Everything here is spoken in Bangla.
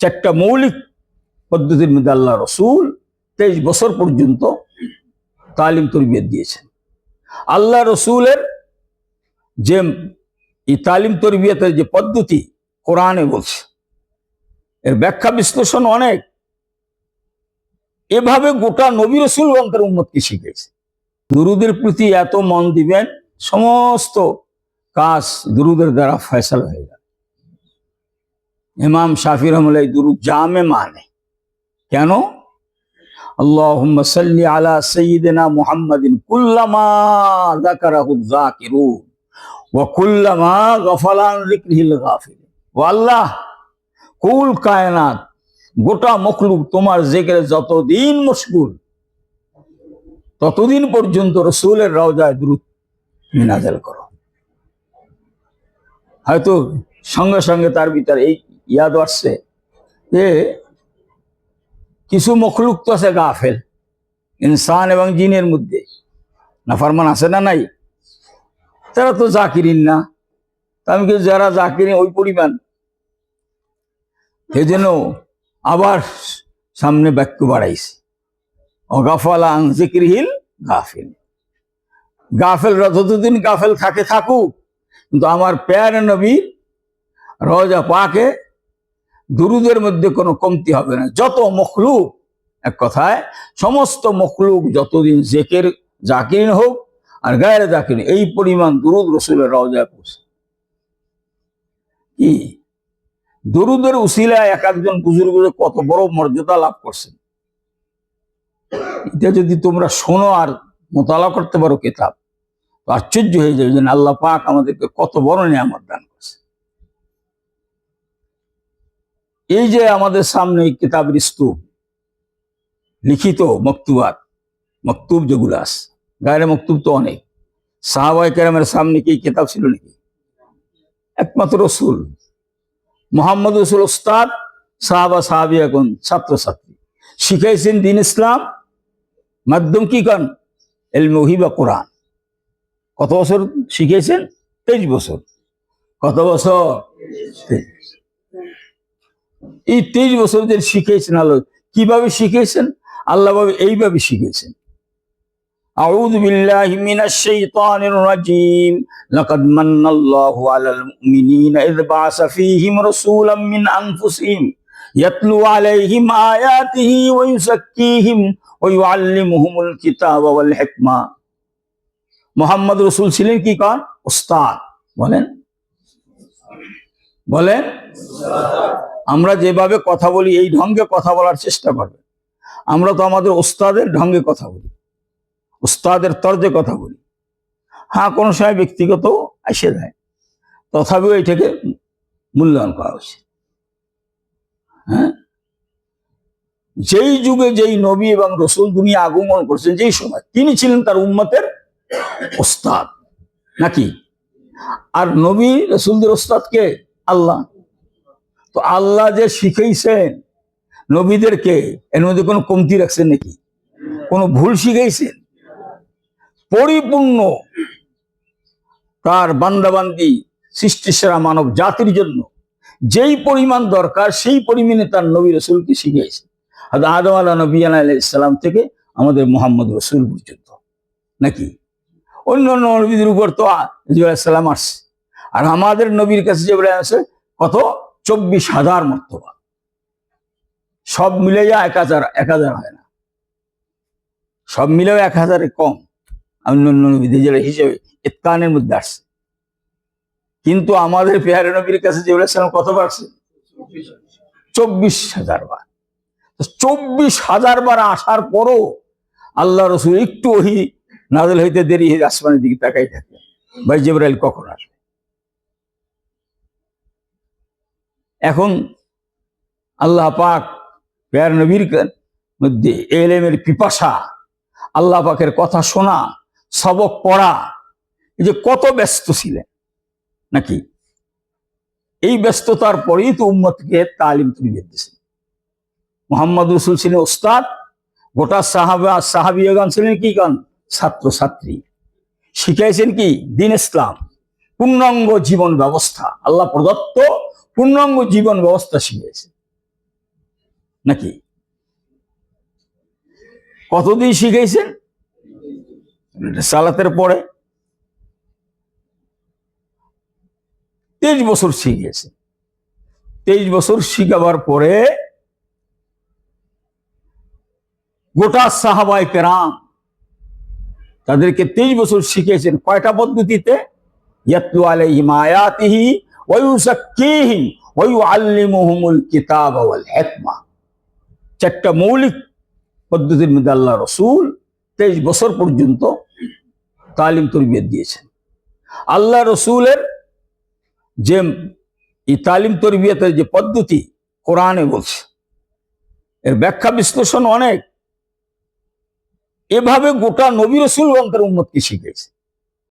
চারটা মৌলিক পদ্ধতির মধ্যে আল্লাহ রসুল তেইশ বছর পর্যন্ত তালিম তরবিয়ত দিয়েছেন। আল্লাহ রসুলের যে এই তালিম তরবিয়তের যে পদ্ধতি কোরআনে বলছে, এর ব্যাখ্যা বিশ্লেষণ অনেক। এভাবে গোটা নবী রসুল তার উম্মতকে শিখেছে দুরুদের প্রতি এত মন দিবেন, সমস্ত কাজ দুরুদের দ্বারা ফয়সাল হয়ে যাবে। ইমাম শাফির রহমুল্লাহ দুরু জামে মানে। কেন? আল্লাহ সাল্লি আলা কুল গোটা তোমার জেকের যতদিন মুশকুল ততদিন পর্যন্ত রসুলের রওজায় দ্রুত মিনাজাল করো। হয়তো সঙ্গে সঙ্গে তার ভিতরে এই ইয়াদ আসছে যে কিছু মখলুক তো আছে গাফেল, ইনসান এবং জিনের মধ্যে। নাফারমান আছে না নাই? তারা তো জাকিরিন না। আমি কিন্তু যারা জাকিরিন, ওই পরিমাণ। এই জন্য আবার সামনে বাক্য বাড়াইছে। অগাফালা জিক্রিহিল গাফিল। গাফেলরা যতদিন গাফেল থাকে থাকুক, কিন্তু আমার প্যার নবীর রজা পাকে দুরুদের মধ্যে কোনো কমতি হবে না। যত মখলুক, এক কথায়, সমস্ত মখলুক যতদিন জেকের জাকিরিন হোক আর গায়ের জাকিরিন, এই পরিমাণ দুরুদ রসুলের রওজায় পৌঁছে। কি? দরুদের উসিলায় এক একজন বুজুর্গ কত বড় মর্যাদা লাভ করছেন। এটা যদি তোমরা শোনো আর মোতালা করতে পারো কিতাব আশ্চর্য হয়ে যাবে যে আল্লাহ পাক আমাদেরকে কত বড় নিয়ামত দান এই যে আমাদের সামনে কিতাবের স্তূপ, লিখিত মক্তুবাত, মক্তুব যেগুলো আছে গায়ের মক্তুব তো অনেক। সাহাবাই কেরামের সামনে কি কিতাব ছিল নাকি? একমাত্র রসুল। মোহাম্মদ রসুল ওস্তাদ, সাহাবা সাহাবি এখন ছাত্রছাত্রী। শিখাইছেন দিন ইসলাম, মাধ্যম কি কন? এলমহি বা কোরআন। কত বছর শিখেছেন তেইশ বছর। কত বছর? এই তেইশ বছর যে শিখেছেন আল্লাহ কিভাবে শিখেছেন আল্লাহ ভাবে এইভাবে শিখেছেন أعوذ بالله من الشيطان الرجيم لقد من الله على المؤمنين إذ بعث فيهم رسولا من أنفسهم يتلو عليهم آياته ويزكيهم ويعلمهم الكتاب والحكمة মোহাম্মদ রসুল ছিলেন কি কন ওস্তাদ বলেন বলেন আমরা যেভাবে কথা বলি, এই ঢঙ্গে কথা বলার চেষ্টা করবে। আমরা তো আমাদের ওস্তাদের ঢঙ্গে কথা বলি, উস্তাদের তর্জে কথা বলি। হ্যাঁ কোনো সময় ব্যক্তিগত এসে যায়, তথাপিও এটাকে মূল্যায়ন করা উচিত হ্যাঁ? যেই যুগে যেই নবী এবং রসুল দুনিয়া আগমন করছেন, যেই সময় তিনি ছিলেন তার উম্মতের ওস্তাদ নাকি? আর নবী, রসুলদের ওস্তাদকে আল্লাহ। তো আল্লাহ যে শিখাইছেন নবীদেরকে, এর মধ্যে কোনো কমতি রাখছেন নাকি? কোনো ভুল শিখাইছেন? পরিপূর্ণ তার বান্দাবান্দি সৃষ্টি সেরা মানব জাতির জন্য যেই পরিমাণ দরকার, সেই পরিমাণে তার নবী রসুলকে শিখিয়েছে আদম আল্লাহ নবী ইসলাম থেকে আমাদের মোহাম্মদ রসুল পর্যন্ত। নাকি? অন্য অন্য নবীদের উপর তো সালাম আসছে। আর আমাদের নবীর কাছে যে আছে কত? চব্বিশ হাজার মর্তবা সব মিলে যা এক হাজার এক হাজার হয় না। সব মিলেও এক হাজারে কম। অন্যান্য নবীদের যেটা হিসেবে এত্তানের মধ্যে আসছে। কিন্তু আমাদের পেয়ারে নবীর কাছে যে সালাম কত বাড়ছে? চব্বিশ হাজার বার। চব্বিশ হাজার বার আসার পরও আল্লাহ রসুল একটু ওহি নাজল হইতে দেরি হয়ে আসমানের দিকে তাকাই থাকে ভাই জেবরাইল কখন আসবে? এখন আল্লাহ পাক পেয়ার নবীর মধ্যে এলেমের পিপাসা, আল্লাহ পাকের কথা শোনা, সবক পড়া, এই যে কত ব্যস্ত ছিলেন নাকি? এই ব্যস্ততার পরেই তো উম্মতকে তালিম তুমি দিয়েছেন। মোহাম্মদ রসুল ছিলেন ওস্তাদ গোটা সাহাবা সাহাবিয়াগান ছিলেন কি গান ছাত্র ছাত্রী শিখাইছেন কি? দিন ইসলাম, পূর্ণাঙ্গ জীবন ব্যবস্থা, আল্লাহ প্রদত্ত পূর্ণাঙ্গ জীবন ব্যবস্থা শিখিয়েছে। নাকি? কতদিন শিখেছেন সালাতের পরে। তেইশ বছর শিখিয়েছে। তেইশ বছর শিখাবার পরে গোটা সাহাবাই কেরাম তাদেরকে তেইশ বছর শিখিয়েছেন। কয়টা পদ্ধতিতে? ইয়াতলু আলাইহিম আয়াতিহি ওয়া ইউযাক্কিহিম ওয়া ইউআল্লিমুহুমুল কিতাবা ওয়াল হিকমা চারটা মৌলিক পদ্ধতির মধ্যে আল্লাহ রসুল তেইশ বছর পর্যন্ত তালিম তরবিয়ত দিয়েছেন। আল্লাহ রসুলের যে এই তালিম তরবিয়তের যে পদ্ধতি কোরআনে বলছে, এর ব্যাখ্যা বিশ্লেষণ অনেক। এভাবে গোটা নবী রসুল তার উম্মতকে শিখেছে